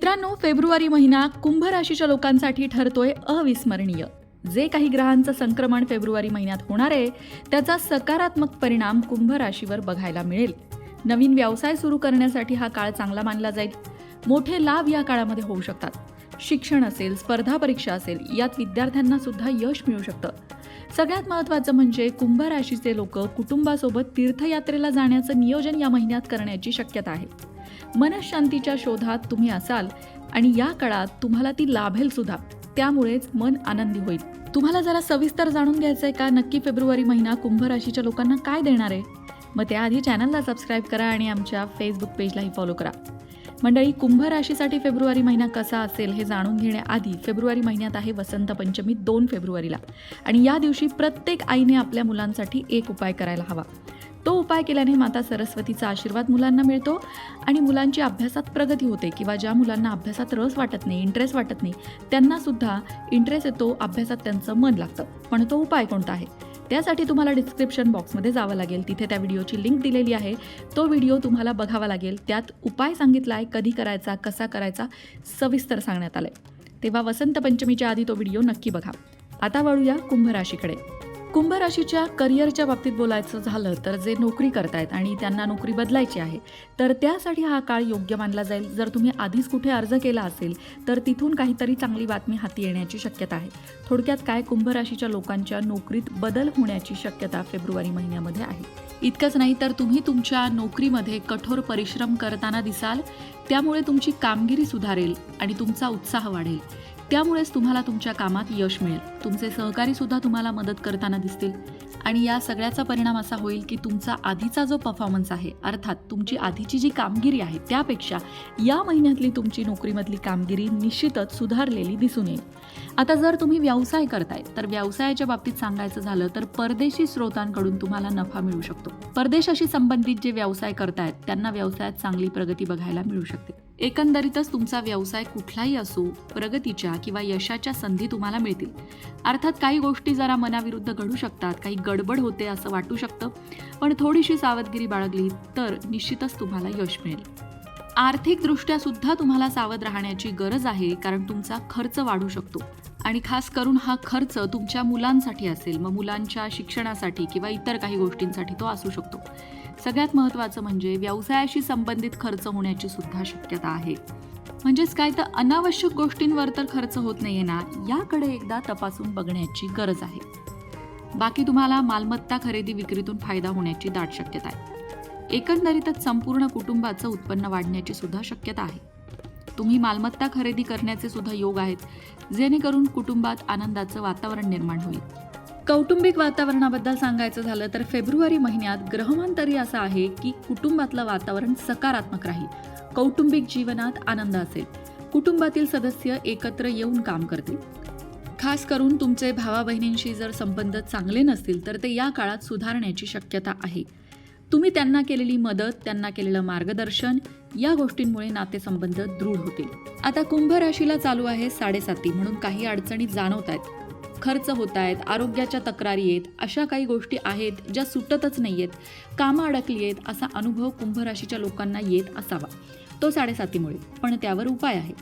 मित्रांनो फेब्रुवारी महिना कुंभ राशीच्या लोकांसाठी ठरतोय अविस्मरणीय. जे काही ग्रहांचं संक्रमण फेब्रुवारी महिन्यात होणार आहे त्याचा सकारात्मक परिणाम कुंभ राशीवर बघायला मिळेल. नवीन व्यवसाय सुरू करण्यासाठी हा काळ चांगला मानला जाईल. मोठे लाभ या काळामध्ये होऊ शकतात. शिक्षण असेल स्पर्धा परीक्षा असेल यात विद्यार्थ्यांना सुद्धा यश मिळू शकतं. सगळ्यात महत्त्वाचं म्हणजे कुंभ राशीचे लोक कुटुंबासोबत तीर्थयात्रेला जाण्याचं नियोजन या महिन्यात करण्याची शक्यता आहे. मनशांतीच्या शोधात तुम्ही असाल आणि या काळात तुम्हाला ती लाभेल सुद्धा. त्यामुळेच मन आनंदी होईल. तुम्हाला जरा सविस्तर जाणून घ्यायचं आहे का? नक्की फेब्रुवारी महिना कुंभ राशीच्या लोकांना काय देणार आहे? मग त्याआधी चॅनलला सबस्क्राईब करा आणि आमच्या फेसबुक पेजलाही फॉलो करा. मंडळी कुंभ राशीसाठी फेब्रुवारी महिना कसा असेल हे जाणून घेण्याआधी फेब्रुवारी महिन्यात आहे वसंत पंचमी दोन फेब्रुवारीला. आणि या दिवशी प्रत्येक आईने आपल्या मुलांसाठी एक उपाय करायला हवा. तो उपाय केल्याने माता सरस्वतीचा आशीर्वाद मुलांना मिळतो आणि मुलांची अभ्यासात प्रगती होते किंवा ज्या मुलांना अभ्यासात रस वाटत नाही इंटरेस्ट वाटत नाही त्यांना सुद्धा इंटरेस्ट येतो अभ्यासात त्यांचं मन लागतं. पण तो उपाय कोणता आहे? त्यासाठी तुम्हाला डिस्क्रिप्शन बॉक्समध्ये जावं लागेल. तिथे त्या व्हिडिओची लिंक दिलेली आहे. तो व्हिडिओ तुम्हाला बघावा लागेल. त्यात उपाय सांगितला आहे कधी करायचा कसा करायचा सविस्तर सांगण्यात आलं आहे तेव्हा वसंत पंचमीच्या आधी तो व्हिडिओ नक्की बघा. आता वळूया कुंभराशीकडे. कुंभ राशीच्या करिअरच्या बाबतीत बोलायचं झालं तर जे नोकरी करतायत आणि त्यांना नोकरी बदलायची आहे तर त्यासाठी हा काळ योग्य मानला जाईल. जर तुम्ही आधीच कुठे अर्ज केला असेल तर तिथून काहीतरी चांगली बातमी हाती येण्याची शक्यता आहे. थोडक्यात काय कुंभ राशीच्या लोकांच्या नोकरीत बदल होण्याची शक्यता फेब्रुवारी महिन्यामध्ये आहे. इतकंच नाही तर तुम्ही तुमच्या नोकरीमध्ये कठोर परिश्रम करताना दिसाल त्यामुळे तुमची कामगिरी सुधारेल आणि तुमचा उत्साह वाढेल. त्यामुळेच तुम्हाला तुमच्या कामात यश मिळेल. तुमचे सहकारी सुद्धा तुम्हाला मदत करताना दिसतील. आणि या सगळ्याचा परिणाम असा होईल की तुमचा आधीचा जो परफॉर्मन्स आहे अर्थात तुमची आधीची जी कामगिरी आहे त्यापेक्षा या महिन्यातली तुमची नोकरीमधली कामगिरी निश्चितच सुधारलेली दिसून येईल. आता जर तुम्ही व्यवसाय करताय तर व्यवसायाच्या बाबतीत सांगायचं झालं तर परदेशी स्रोतांकडून तुम्हाला नफा मिळू शकतो. परदेशाशी संबंधित जे व्यवसाय करतायत त्यांना व्यवसायात चांगली प्रगती बघायला मिळू शकते. एकंदरीतच तुमचा व्यवसाय कुठलाही असो प्रगतीच्या किंवा यशाच्या संधी तुम्हाला मिळतील. अर्थात काही गोष्टी जरा मनाविरुद्ध घडू शकतात काही गडबड होते असं वाटू शकतं. पण थोडीशी सावधगिरी बाळगली तर निश्चितच तुम्हाला यश मिळेल. आर्थिकदृष्ट्या सुद्धा तुम्हाला सावध राहण्याची गरज आहे कारण तुमचा खर्च वाढू शकतो. आणि खास करून हा खर्च तुमच्या मुलांसाठी असेल मग मुलांच्या शिक्षणासाठी किंवा इतर काही गोष्टींसाठी तो असू शकतो. सगळ्यात महत्त्वाचं म्हणजे व्यवसायाशी संबंधित खर्च होण्याची सुद्धा शक्यता आहे. म्हणजेच काय तर अनावश्यक गोष्टींवर तर खर्च होत नाहीये ना याकडे एकदा तपासून बघण्याची गरज आहे. बाकी तुम्हाला मालमत्ता खरेदी विक्रीतून फायदा होण्याची दाट शक्यता आहे. एकंदरीतच संपूर्ण कुटुंबाचं उत्पन्न वाढण्याची सुद्धा शक्यता आहे. तुम्ही मालमत्ता खरेदी करण्याचे सुद्धा योग आहेत जेणेकरून कुटुंबात आनंदाचं वातावरण निर्माण होईल. कौटुंबिक वातावरणाबद्दल सांगायचं झालं तर फेब्रुवारी महिन्यात ग्रहमान तरी असं आहे की कुटुंबातलं वातावरण सकारात्मक राहील. कौटुंबिक जीवनात आनंद असेल. कुटुंबातील सदस्य एकत्र येऊन काम करतील. खास करून तुमचे भावा बहिणींशी जर संबंध चांगले नसतील तर ते या काळात सुधारण्याची शक्यता आहे. तुम्ही त्यांना केलेली मदत त्यांना केलेलं मार्गदर्शन या गोष्टींमुळे नातेसंबंध दृढ होतील. आता कुंभ राशीला चालू आहे साडेसाती म्हणून काही अडचणी जाणवत आहेत खर्च होत आहेत आरोग्याच्या तक्रारी आहेत अशा काही गोष्टी आहेत ज्या सुटतच नाही आहेत कामं अडकली आहेत असा अनुभव कुंभ राशीच्या लोकांना येत असावा. तो साडेसातीमुळे पण त्यावर उपाय आहे.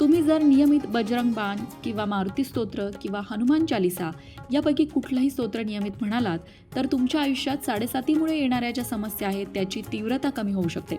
तुम्ही जर नियमित बजरंग बाण किंवा मारुती स्तोत्र किंवा हनुमान चालिसा यापैकी कुठलंही स्तोत्र नियमित म्हणालात तर तुमच्या आयुष्यात साडेसातीमुळे येणाऱ्या ज्या समस्या आहेत त्याची तीव्रता कमी होऊ शकते.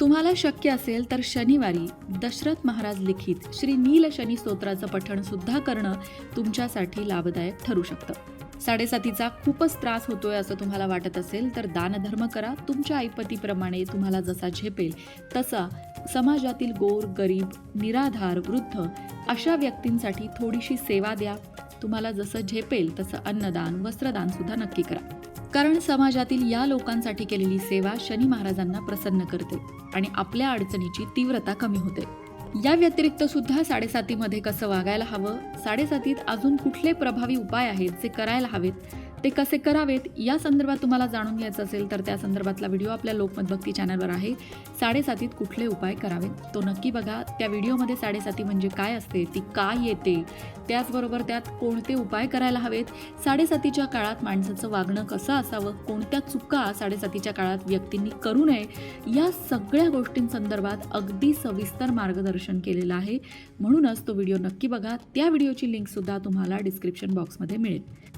तुम्हाला शक्य असेल तर शनिवारी दशरथ महाराज लिखित श्री नील शनी स्तोत्राचं पठण सुद्धा करणं तुमच्यासाठी लाभदायक ठरू शकतं. साडेसातीचा खूपच त्रास होतोय असं तुम्हाला वाटत असेल तर दानधर्म करा. तुमच्या ऐपतीप्रमाणे तुम्हाला जसा झेपेल तसा समाजातील गोर गरीब निराधार वृद्ध अशा व्यक्तींसाठी थोडीशी सेवा द्या. तुम्हाला जसं झेपेल तसं अन्नदान वस्त्रदान सुद्धा नक्की करा. कारण समाजातील या लोकांसाठी केलेली सेवा शनी महाराजांना प्रसन्न करते आणि आपल्या अडचणीची तीव्रता कमी होते. या व्यतिरिक्त सुद्धा साडेसातीमध्ये कसं वागायला हवं? साडेसातीत अजून कुठले प्रभावी उपाय आहेत जे करायला हवेत? ते कसे करावेत या संदर्भात तुम्हाला जाणून घ्यायचं असेल तर त्या संदर्भातला व्हिडिओ आपल्या लोकमत भक्ती चॅनलवर आहे. साडेसातीत कुठले उपाय करावेत तो नक्की बघा. त्या व्हिडिओमध्ये साडेसाती म्हणजे काय असते ती का येते त्याचबरोबर त्यात कोणते उपाय करायला हवेत? साडेसातीच्या काळात माणसाचं वागणं कसं असावं? कोणत्या चुका साडेसातीच्या काळात व्यक्तींनी करू नये? या सगळ्या गोष्टींसंदर्भात अगदी सविस्तर मार्गदर्शन केलेलं आहे. म्हणूनच तो व्हिडिओ नक्की बघा. त्या व्हिडिओची लिंकसुद्धा तुम्हाला डिस्क्रिप्शन बॉक्समध्ये मिळेल.